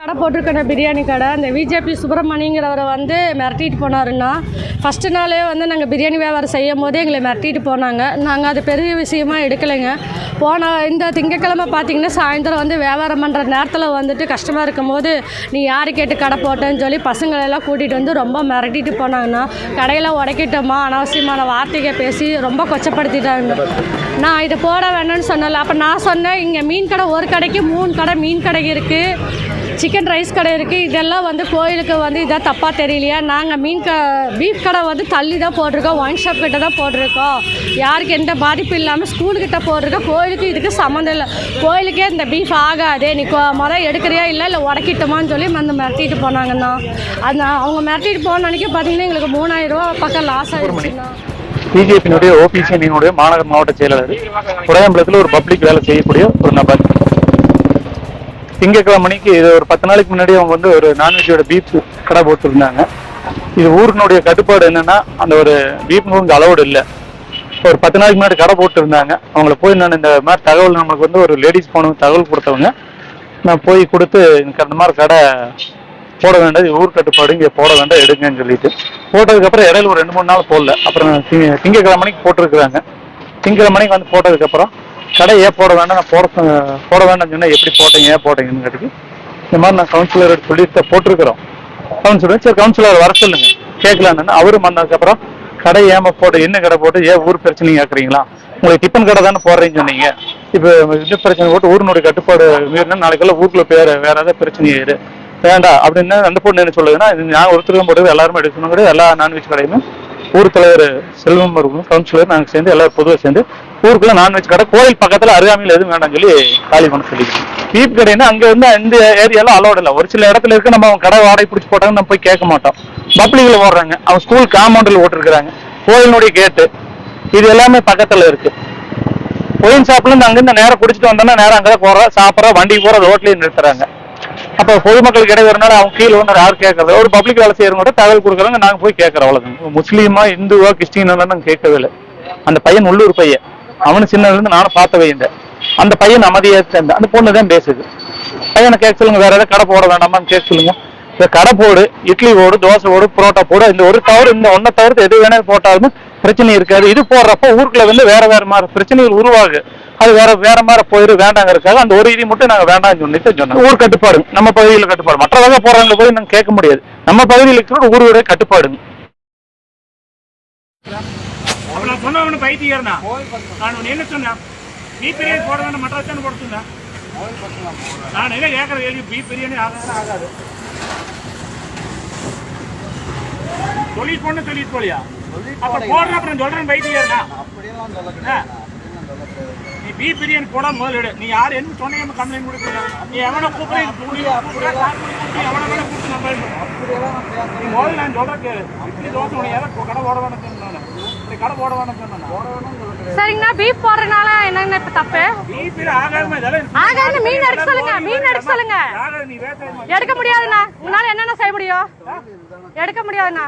கடை போட்டிருக்கேன் பிரியாணி கடை. அந்த பிஜேபி சுப்பிரமணிங்கிறவரை வந்து மிரட்டிட்டு போனாருன்னா ஃபஸ்ட்டு நாளே வந்து நாங்கள் பிரியாணி வியாபாரம் செய்யும் போதே எங்களை மிரட்டிட்டு போனாங்க. நாங்கள் அது பெரிய விஷயமா எடுக்கலைங்க. போன இந்த திங்கக்கிழமை பார்த்தீங்கன்னா சாயந்தரம் வந்து வியாபாரம் பண்ணுற நேரத்தில் வந்துட்டு கஷ்டமாக இருக்கும்போது நீ யார் கேட்டு கடை போட்டேன்னு சொல்லி பசங்களெல்லாம் கூட்டிகிட்டு வந்து ரொம்ப மிரட்டிட்டு போனாங்கன்னா கடையில் உடைக்கிட்டோமா அனாவசியமான வார்த்தையை பேசி ரொம்ப கொச்சப்படுத்திட்டாங்க. நான் இதை போட வேணும்னு சொன்னல அப்போ நான் சொன்னேன் இங்கே மீன் கடை ஒரு கடைக்கு மூணு கடை மீன் கடை இருக்குது சிக்கன் ரைஸ் கடை இருக்குது இதெல்லாம் வந்து கோயிலுக்கு வந்து இதாக தப்பாக தெரியலையா? நாங்கள் மீன் க பீஃப் கடை வந்து தள்ளி தான் போட்டிருக்கோம். ஒயின் ஷாப் கிட்ட தான் போட்டிருக்கோம். யாருக்கு எந்த பாதிப்பும் இல்லாமல் ஸ்கூலுக்கிட்ட போட்டிருக்கோம் கோயிலுக்கு இதுக்கு சம்மந்தம் இல்லை. கோயிலுக்கே இந்த பீஃப் ஆகாது. நீ கொ- முத எடுக்கிறியா இல்லை இல்லை உடக்கிட்டோமான்னு சொல்லி வந்து மிரட்டிட்டு போனாங்கண்ணா. அது அவங்க மிரட்டிட்டு போன அன்றைக்கி பார்த்தீங்கன்னா எங்களுக்கு மூணாயிரம் ரூபா பக்கம் லாஸ் ஆயிடுச்சுண்ணா. பிஜேபியினுடைய ஓபிசி அணியினுடைய மாநகர் மாவட்ட செயலாளர் உடையம்பலத்தில் ஒரு பப்ளிக் வேலை செய்யக்கூடிய ஒரு நபர். திங்கக்கிழமை மணிக்கு இது ஒரு பத்து நாளைக்கு முன்னாடி அவங்க வந்து ஒரு நான்வெஜோட பீப் கடை போட்டுருந்தாங்க. இது ஊரினுடைய கட்டுப்பாடு என்னன்னா அந்த ஒரு பீஃப் இங்கே அலௌடு இல்லை. ஒரு பத்து நாளைக்கு முன்னாடி கடை போட்டுருந்தாங்க. அவங்கள போய் நான் இந்த மாதிரி தகவல் நம்மளுக்கு வந்து ஒரு லேடிஸ் போன தகவல் கொடுத்தவங்க நான் போய் கொடுத்து எனக்கு அந்த மாதிரி கடை போட வேண்டாம் இது ஊர் கட்டுப்பாடு இங்கே போட வேண்டாம் எடுங்கன்னு சொல்லிட்டு. போட்டதுக்கப்புறம் இடையில ஒரு ரெண்டு மூணு நாள் போடல. அப்புறம் திங்கக்கிழமை மணிக்கு போட்டிருக்கிறாங்க. திங்கக்கிழமை மணிக்கு வந்து போட்டதுக்கப்புறம் கடை ஏன் போட வேண்டாம் நான் போட போட வேண்டாம்னு சொன்னா எப்படி போட்டீங்க ஏன் போட்டீங்கன்னு கேட்டுக்கு இந்த மாதிரி நான் கவுன்சிலர் சொல்லிட்டு போட்டிருக்கிறோம். கவுன்சிலர் சரி கவுன்சிலர் வர சொல்லுங்க. கேட்கலான்னு அவரும் வந்ததுக்கப்புறம் கடை ஏமா போட்டு என்ன கடை போட்டு ஏன் ஊர் பிரச்சனை கேட்குறீங்களா? உங்களுக்கு டிஃபன் கடை தானே போடுறேன்னு சொன்னீங்க. இப்போ என்ன பிரச்சனை போட்டு ஊரினுடைய கட்டுப்பாடு மீறினா நாளைக்கெல்லாம் ஊருக்குள்ள பேர் வேற ஏதாவது பிரச்சனை ஆயிரு வேண்டாம் அப்படின்னு அந்த பொண்ணு என்ன சொல்லுதுன்னா நான் ஒருத்தருக்கும் போட்டு எல்லாருமே எடுக்கணும் கூட எல்லா நான்வெஜ் கடையுமே ஊர் தலைவர் செல்வம் இருக்கும் கவுன்சிலர் நாங்கள் சேர்ந்து எல்லாரும் பொதுவாக சேர்ந்து ஊருக்குள்ள நான்வெஜ் கடை கோயில் பக்கத்துல அருகாமையில் எதுவும் வேண்டாம் சொல்லி காலி பண்ண சொல்லிக்கிறோம் பீப் கடைன்னா அங்கே வந்து அந்த ஏரியாலாம் அலோடு இல்லை. ஒரு சில இடத்துல இருக்கு நம்ம அவங்க கடை வாடகை பிடிச்சி போட்டாங்க நம்ம போய் கேட்க மாட்டோம். பப்ளிக்ல ஓடுறாங்க. அவங்க ஸ்கூல் காம்பவுண்டில் ஓட்டிருக்கிறாங்க. கோயிலினுடைய கேட்டு இது எல்லாமே பக்கத்துல இருக்கு. ஒயின் ஷாப்ல இருந்து அங்கிருந்து நேரம் குடிச்சிட்டு வந்தோம்னா நேரம் அங்கதான் போறோம் சாப்பிட்றோம் வண்டிக்கு போற ரோட்லயே நிறுத்துறாங்க. அப்ப பொதுமக்களுக்கு இடைவெறனால அவங்க கீழே ஒன்று யார் கேட்கறது. ஒரு பப்ளிக் வேலை செய்யறவங்க தகவல் கொடுக்குறாங்க நாங்க போய் கேட்கறோம் அவ்வளவுதான். முஸ்லீமா இந்துவா கிறிஸ்டினா நாங்க கேட்கவே இல்லை. அந்த பையன் உள்ளூர் பையன். அவனு சின்னதுல இருந்து நானும் பார்த்த வைந்த அந்த பையன் அமைதியா சேர்ந்த அந்த பொண்ணு தான் பேசுது. பையனை கேட்க சொல்லுங்க வேற ஏதாவது கடை போட வேண்டாமான்னு கேட்க சொல்லுங்க. இந்த கடை போடு இட்லி போடு தோசை போடு புரோட்டா போடு இந்த ஒரு தவிர இந்த ஒன்றை தவிர்த்து எது வேணாலும் போட்டாலும் பிரச்சனை இருக்காது. இது போடுறப்ப ஊருக்குள்ள வந்து வேற வேற மாதிரி பிரச்சனைகள் உருவாகு. அது வேற வேற மாதிரி போயிரு வேண்டாங்கிறதுக்காக அந்த ஒரு இது மட்டும் நாங்க வேண்டாம்னு சொல்லிட்டு சொன்னோம் ஊர் கட்டுப்பாடு நம்ம பகுதியில் கட்டுப்பாடு. மற்ற வகை போறாங்க போய் நாங்க கேட்க முடியாது. நம்ம பகுதியில் இருக்கிற ஊருடைய கட்டுப்பாடுங்க அப்ப நான் சொன்னவனு பைத்தியர்னா நான் என்ன சொன்னேன்? பீ பிரியாணி போட வேண்டாம் வச்சானு போட சொன்னேன் நான் என்ன கேட்கற கேள்வி? பீ பிரியாணி ஆகாது ஆகாது. சொல்லிட்டு போன சொல்லிட்டு போலியா அப்ப போடுற அப்புறம் சொல்றேன் பைத்தியர்னா நீ பீ பிரியாணி போடாம முதல்ல எடு. நீ யார்? என்ன சொன்னீங்க கம்ப்ளைண்ட் கொடுக்குறீங்க நீ எவனை கூப்பிடுற நீ எவனை வேணா கூப்பிட்டு நான் பயன்படுறேன் நீ முதல்ல நான் சொல்றேன் கேளு. இட்லி தோசை உனக்கு எதை கடை போட வேணாம் சரிங்கண்ணா பீஃப் போடுறதுனால என்னங்கண்ணா இப்போ தப்பு? பீப்பில் ஆகாம இதெல்லாம் ஆகாது, மீன் எடுக்க சொல்லுங்க, மீன் எடுக்க சொல்லுங்க. எடுக்க முடியாதுண்ணா. உங்களால் என்னென்ன செய்ய முடியும்? எடுக்க முடியாதுண்ணா.